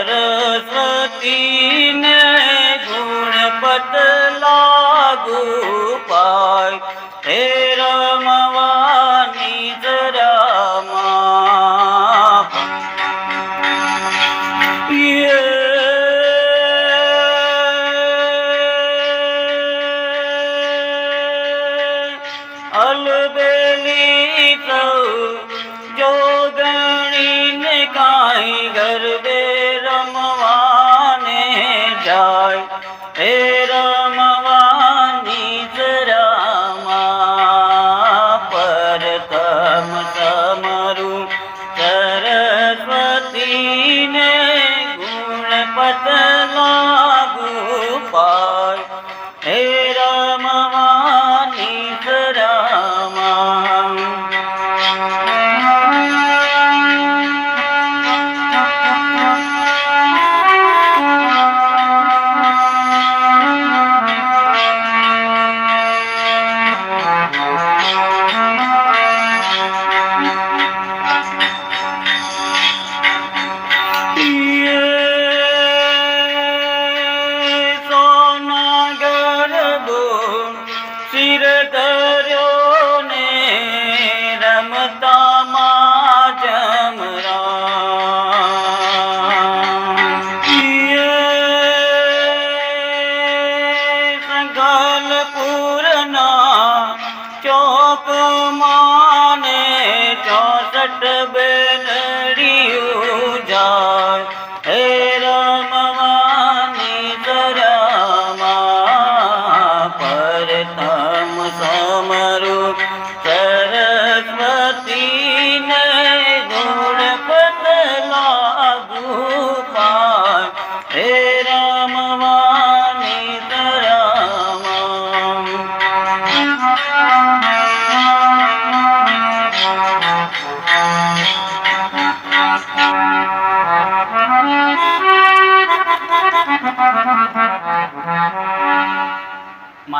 સરસ્વતીને ગુણ પત લાગુ પાય. હે રમવાની જરામાં. યે અલબેલી તો જો ગુણપત સંગલપુરના ચોક માને ચોસઠ બેનડીયું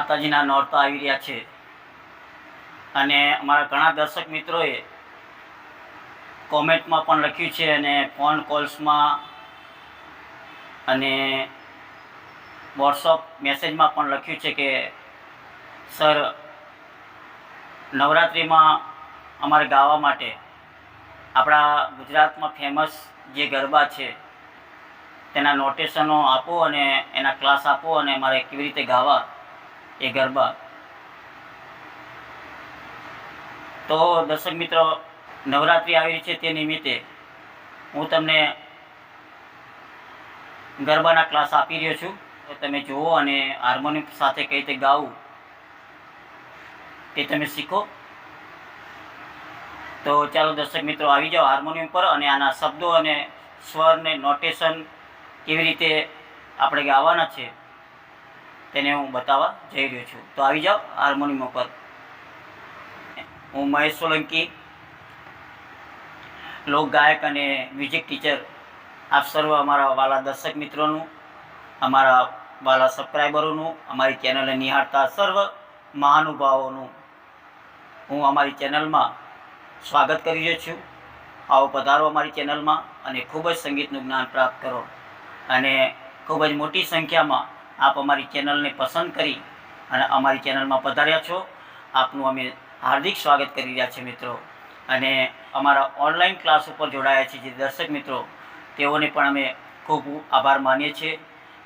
માતાજીના નોરતો આવી રહ્યા છે. અને અમારા ઘણા દર્શક મિત્રોએ કોમેન્ટમાં પણ લખ્યું છે અને ફોન કોલ્સમાં અને વોટ્સઅપ મેસેજમાં પણ લખ્યું છે કે, સર, નવરાત્રિમાં અમારે ગાવા માટે આપણા ગુજરાતમાં ફેમસ જે ગરબા છે, તેના નોટેશનો આપો અને એના ક્લાસ આપો અને મારે કેવી રીતે ગાવા એ ગરબા. તો દર્શક મિત્રો, નવરાત્રિ આવી રહી છે તે નિમિત્તે હું તમને ગરબાના ક્લાસ આપી રહ્યો છું. તો તમે જુઓ અને હાર્મોનિયમ સાથે કઈ રીતે ગાવું તે તમે શીખો. તો ચાલો દર્શક મિત્રો, આવી જાઓ હાર્મોનિયમ પર અને આના શબ્દો અને સ્વર ને નોટેશન કેવી રીતે આપણે ગાવાના છે તેને હું બતાવવા જઈ રહ્યો છું. તો આવી જાઓ હાર્મોનિયમ ઉપર. હું મહેશ સોલંકી, લોક ગાયક અને મ્યુઝિક ટીચર આપ સર્વ અમારા વાલા દર્શક મિત્રોનું, અમારા વાલા સબસ્ક્રાઈબરોનું અમારી ચેનલને નિહાળતા સર્વ મહાનુભાવોનું હું અમારી ચેનલમાં સ્વાગત કરી રહ્યો છું. આવો પધારો અમારી ચેનલમાં અને ખૂબ જ સંગીતનું જ્ઞાન પ્રાપ્ત કરો. અને ખૂબ જ મોટી સંખ્યામાં આપ અમારી ચેનલને પસંદ કરી અને અમારી ચેનલમાં પધાર્યા છો. આપનું અમે હાર્દિક સ્વાગત કરી રહ્યા છીએ મિત્રો. અને અમારા ઓનલાઈન ક્લાસ ઉપર જોડાયા છે જે દર્શક મિત્રો, તેઓને પણ અમે ખૂબ આભાર માનીએ છીએ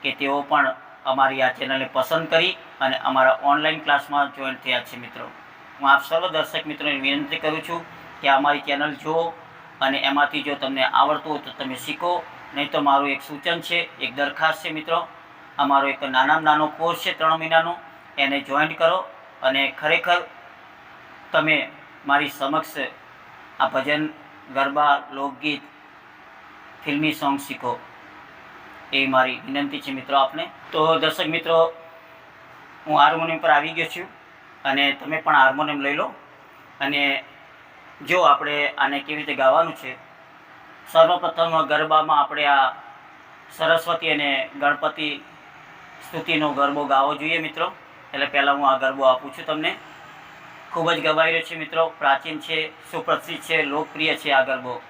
કે તેઓ પણ અમારી આ ચેનલને પસંદ કરી અને અમારા ઓનલાઈન ક્લાસમાં જોઈન થયા છે મિત્રો. હું આપ સર્વ દર્શક મિત્રોને વિનંતી કરું છું કે અમારી ચેનલ જુઓ અને એમાંથી જો તમને આવડતું હોય તો તમે શીખો, નહીં તો મારું એક સૂચન છે, એક દરખાસ્ત છે મિત્રો. અમારો એક નાનામાં નાનો કોર્સ છે ત્રણ મહિનાનો, એને જોઈન્ટ કરો અને ખરેખર તમે મારી સમક્ષ આ ભજન, ગરબા, લોકગીત, ફિલ્મી સોંગ શીખો. એ મારી વિનંતી છે મિત્રો આપને. તો દર્શક મિત્રો, હું હાર્મોનિયમ પર આવી ગયો છું અને તમે પણ હાર્મોનિયમ લઈ લો. અને જો આપણે આને કેવી રીતે ગાવાનું છે, સર્વપ્રથમ ગરબામાં આપણે આ સરસ્વતી અને ગણપતિ સ્તુતિનો ગરબો ગાવો જોઈએ મિત્રો. એટલે પહેલાં હું આ ગરબો આપું છું તમને. ખૂબ જ ગવાઈ રહ્યો છે મિત્રો. પ્રાચીન છે, સુપ્રસિદ્ધ છે, લોકપ્રિય છે આ ગરબો.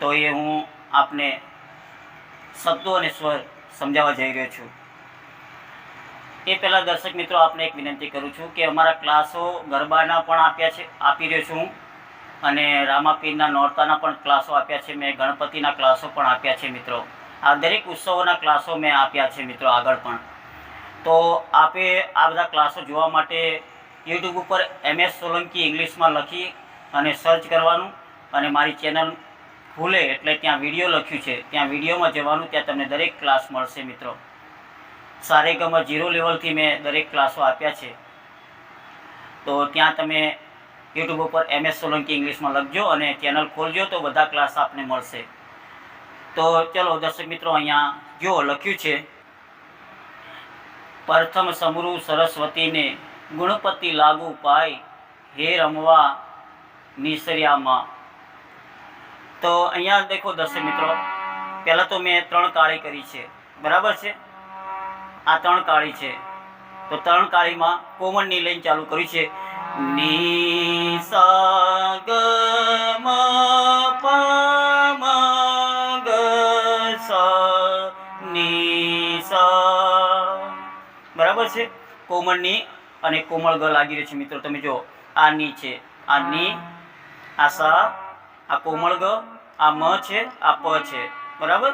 તો એ હું આપને શબ્દો અને સ્વર સમજાવવા જઈ રહ્યો છું. એ પહેલાં દર્શક મિત્રો, આપને એક વિનંતી કરું છું કે અમારા ક્લાસો ગરબાના પણ આપ્યા છે, આપી રહ્યો છું હું. અને રામાપીરના નોરતાના પણ ક્લાસો આપ્યા છે, મેં ગણપતિના ક્લાસો પણ આપ્યા છે મિત્રો. આ દરેક ઉત્સવોના ક્લાસો મેં આપ્યા છે મિત્રો આગળ પણ. તો આપે આ બધા ક્લાસો જોવા માટે યુટ્યુબ ઉપર એમ એસ સોલંકી ઇંગ્લિશમાં લખી અને સર્ચ કરવાનું અને મારી ચેનલ ખુલે એટલે ત્યાં વીડિયો લખ્યું છે. ત્યાં વિડીયોમાં જવાનું, ત્યાં તમને દરેક ક્લાસ મળશે મિત્રો. સારેગમાં જીરો લેવલથી મેં દરેક ક્લાસો આપ્યા છે. તો ત્યાં તમે યુટ્યુબ ઉપર એમ એસ સોલંકી ઇંગ્લિશમાં લખજો અને ચેનલ ખોલજો તો બધા ક્લાસ આપને મળશે. તો ચલો દર્શક મિત્રો, અહીંયા જો લખ્યું છે. પ્રથમ સમરૂ સરસ્વતીને ગુણપતિ લાગુ પાય હે રમવા નિસર્યામાં. તો અહીંયા દેખો દર્શક મિત્રો, પહેલાં તો મેં ત્રણ કાળી કરી છે. બરાબર છે? આ ત્રણ કાળી છે. તો ત્રણ કાળીમાં કોમનની લઈને ચાલુ કર્યું છે. ની છે. કોમળની અને કોમળ ગ લાગી રહ્યું છે મિત્રો. તમે જો, આ ની છે. આ ની, આ સા, આ કોમળ ગ, આ મ છે, આ પ છે. બરાબર?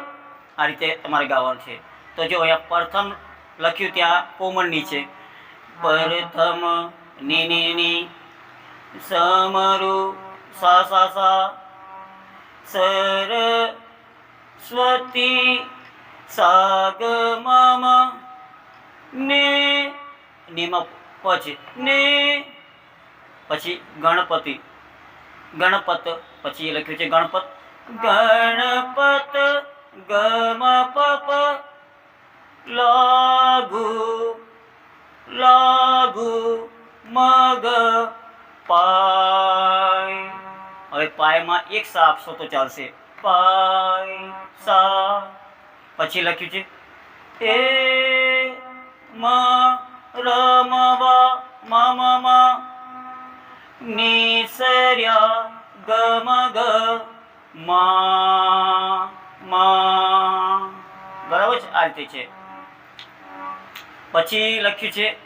આ રીતે તમારે ગાવાનું છે. તો જો અહીંયા પ્રથમ લખ્યું ત્યાં કોમળની છે. પ્રથમની ની ની. સમરુ, સા સા સા. સરસ્વતી, સાગ, મમ. ને નીમાં પછી ને, પછી ગણપતિ. ગણપત, પછી લખ્યું છે ગણપત. ગણપત ગમ પપ લાગુ લાગુ, મગ, પાય. હવે પાયમાં એક સા આપશો તો ચાલશે. પાય સા પછી લખ્યું છે, એ રમવા મમ મ નિસર્યા ગમ ગ મા મા બરાબર આ રીતે છે. પછી લખ્યું છે,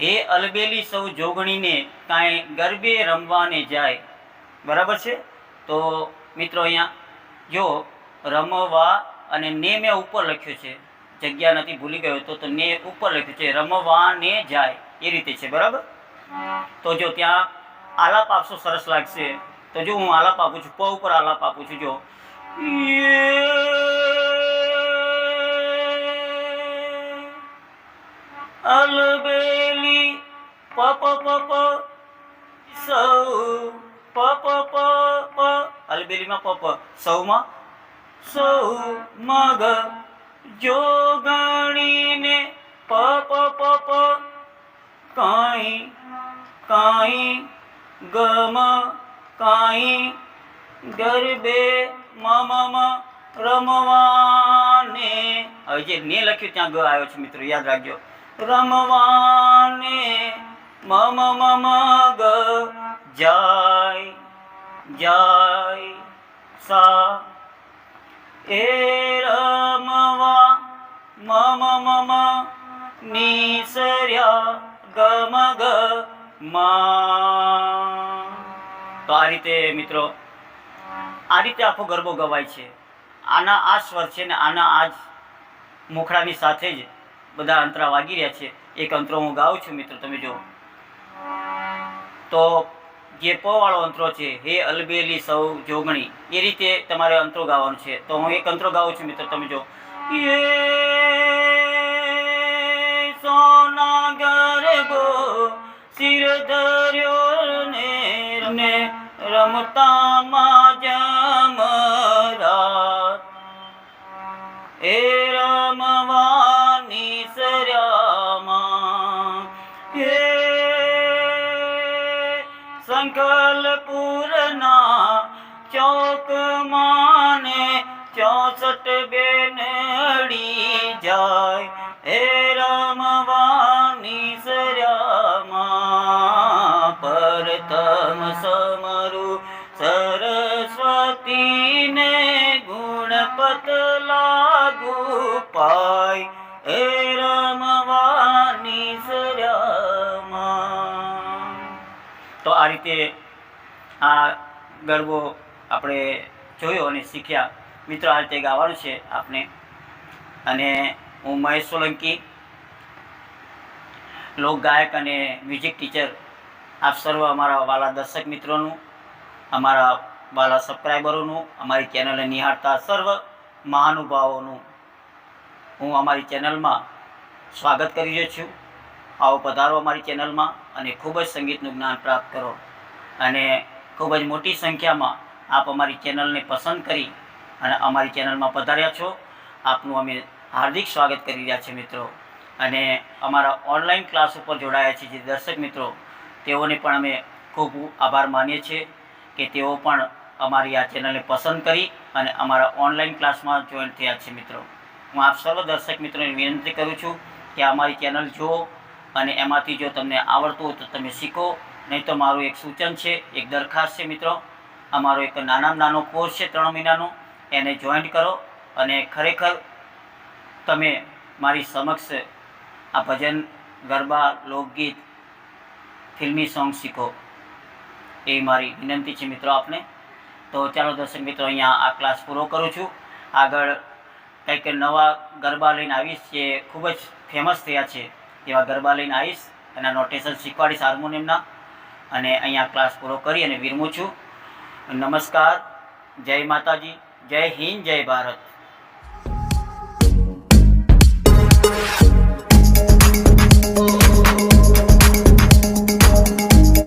હે અલબેલી સૌ જોગણીને કાંઈ ગરબે રમવાને જાય. બરાબર છે? તો મિત્રો અહીંયા જો રમવા અને ને મેં ઉપર લખ્યું છે. જગ્યા નથી, ભૂલી ગયો તો તો ને ઉપર લખ્યું છે, રમવાને જાય, એ રીતે છે, બરાબર? તો જો ત્યાં આલાપ આપશો, સરસ લાગશે. તો જો હું આલાપ આપું છું પ ઉપર આલાપ આપું છું, જો. અલબેલી પ પ પ પ, સૌ, પ પ પ પ. અલબેલીમાં પ પ. સૌમાં? સૌ મગ. જોગણીને પ પ પ પ, કાઈ કાઈ ગમ, કાઈ ગરબે મમ રમવાને. હવે જે ને લખ્યું ત્યાં ગ આવ્યો છે મિત્રો, યાદ રાખજો. રમવાને, મમ મમ ગ, જાય જાય, સા એ રમવા, મમ મમ, નિસર્યા, ગમ, ગ, મા. તો આ રીતે મિત્રો, આ રીતે આખો ગરબો ગવાય છે. આના આ સ્વર છે ને આના આ જ મુખડાની સાથે જ બધા અંતરા વાગી રહ્યા છે. એક અંતરો હું ગાઉં છું મિત્રો, તમે જુઓ. તો જે વાળો અંતરો છે હે અલબેલી સૌ જોગણી, એ રીતે તમારે અંતરો ગાવાનો છે. તો હું એક અંતરો ગાઉં છું મિત્રો, તમે જો યે સોના ગરબો શિર ધર્યો ને રમતા માં જમરા એ રમવાની સર્યામાં હે સંકલપુરના ચોક માને ચોસઠ બેનડી જાય. હે રામવાની સર્યામાં પરતમ સમરુ સરસ્વતીને ગુણપત લાગુ પાય. તો આ ગરબો આપણે જોયો અને શીખ્યા. મિત્રો આ રીતે ગાવાનું છે આપણે અને હું મહેશ સોલંકી લોક ગાયક અને મ્યુઝિક ટીચર આપ સર્વ અમારા વાલા દર્શક મિત્રોનું, અમારા વાલા સબસ્ક્રાઈબરોનું અમારી ચેનલને નિહાળતા સર્વ મહાનુભાવોનું હું અમારી ચેનલમાં સ્વાગત કરી રહ્યો છું. આવો પધારો અમારી ચેનલમાં અને ખૂબ જ સંગીતનું જ્ઞાન પ્રાપ્ત કરો. અને ખૂબ જ મોટી સંખ્યામાં આપ અમારી ચેનલને પસંદ કરી અને અમારી ચેનલમાં પધાર્યા છો. આપનું અમે હાર્દિક સ્વાગત કરી રહ્યા છીએ મિત્રો. અને અમારા ઓનલાઈન ક્લાસ ઉપર જોડાયા છે જે દર્શક મિત્રો, તેઓને પણ અમે ખૂબ આભાર માનીએ છીએ કે તેઓ પણ અમારી આ ચેનલને પસંદ કરી અને અમારા ઓનલાઈન ક્લાસમાં જોઈન થયા છે મિત્રો. હું આપ સર્વ દર્શક મિત્રોને વિનંતી કરું છું કે અમારી ચેનલ જુઓ અને એમાંથી જો તમને આવડતું હોય તો તમે શીખો નહીં તો મારું એક સૂચન છે, એક દરખાસ્ત છે મિત્રો. અમારો એક નાનામાં નાનો કોર્સ છે ત્રણ મહિનાનો. એને જોઈન્ટ કરો અને ખરેખર તમે મારી સમક્ષ આ ભજન, ગરબા, લોકગીત, ફિલ્મી સોંગ શીખો. એ મારી વિનંતી છે મિત્રો આપને. તો ચાલો દર્શક મિત્રો, અહીંયા આ ક્લાસ પૂરો કરું છું. આગળ કંઈક નવા ગરબા લઈને આવીશ જે ખૂબ જ ફેમસ થયા છે. એવા ગરબા લઈને આવીશ એના નોટેશન શીખવાડીશ હાર્મોનિયમના. અને અહીંયા ક્લાસ પૂરો કરી અને વિરમું છું. નમસ્કાર. જય માતાજી. જય હિન્દ, જય ભારત.